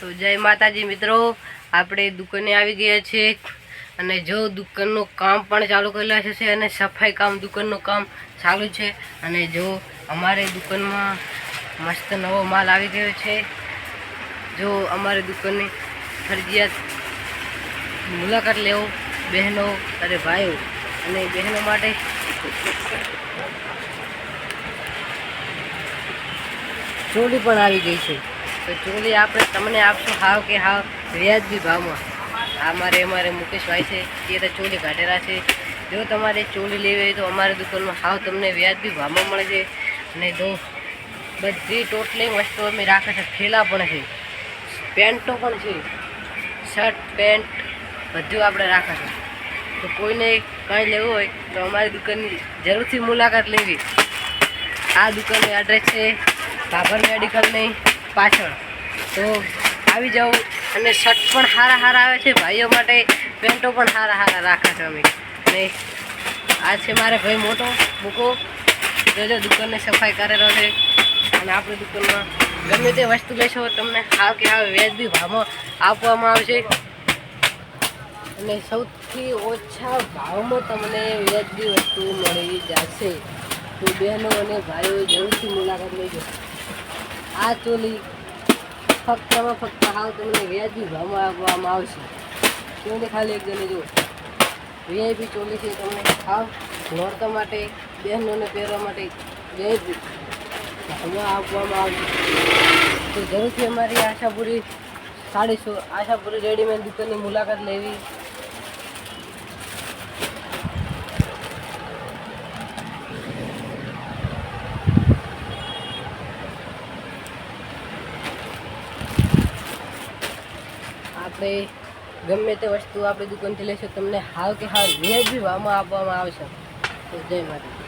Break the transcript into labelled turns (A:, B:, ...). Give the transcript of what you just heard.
A: તો જય માતાજી મિત્રો, આપણે દુકાને આવી ગયા છે અને જો દુકાનનું કામ પણ ચાલુ કરેલા છે અને સફાઈ કામ, દુકાનનું કામ ચાલુ છે અને જો અમારે દુકાનમાં મસ્ત નવો માલ આવી ગયો છે. જો અમારી દુકાનની ફરજિયાત મુલાકાત લેવો, બહેનો અને ભાઈઓ અને બહેનો માટે. ચોલી પણ આવી ગઈ છે. તો ચોલી આપણે, તમને આપશું હાવ કે હાવ વ્યાજબી ભાવમાં આ મારે, અમારે મુકેશભાઈ છે, એ તો ચોલી કાઢેલા છે. જો તમારે ચોલી લેવી હોય તો અમારી દુકાનમાં હાવ તમને વ્યાજબી ભાવમાં મળે છે. અને જો બધી ટોટલી વસ્તુ અમે રાખે છે, થેલા પણ છે, પેન્ટો પણ છે, શર્ટ, પેન્ટ, બધું આપણે રાખે છે. તો કોઈને કાંઈ લેવું હોય તો અમારી દુકાનની જરૂરથી મુલાકાત લેવી. આ દુકાનનું એડ્રેસ છે, બાબર મેડિકલની. પાછળ. તો આવી જાઉં અને શર્ટ પણ સારા સારા આવે છે. ભાઈઓ માટે પેન્ટો પણ સારા સારા રાખે છે અમે. અને આ છે મારે ભાઈ મોટો મૂકો જોજો દુકાનની સફાઈ કરેલો છે. અને આપણી દુકાનમાં ગમે તે વસ્તુ લેશો તમને હાવ કે હાવ વ્યાજબી ભાવમાં આપવામાં આવશે. અને સૌથી ઓછા ભાવમાં તમને વ્યાજબી વસ્તુ મળી જશે. તો બહેનો અને ભાઈઓ જરૂરથી મુલાકાત લેજો. આ ચોલી ફક્તમાં ફક્ત હાવ તમને વ્યાજબી ભાવમાં આપવામાં આવશે. તમને ખાલી એક જણે જો વીઆઈપી ચોલી છે તમને હાવ નોરતા માટે, બહેનોને પહેરવા માટે વીઆઈપી ભાવમાં આપવામાં આવશે. તો જરૂરથી અમારી આશાપુરી સાડીસો આશાપુરી રેડીમેડ દુકાનની મુલાકાત લેવી. આપણે ગમે તે વસ્તુ આપણી દુકાનથી લેશો, તમને હાવ કે હાવ વ્યાજબી ભાવમાં આપવામાં આવશે. તો જય માતા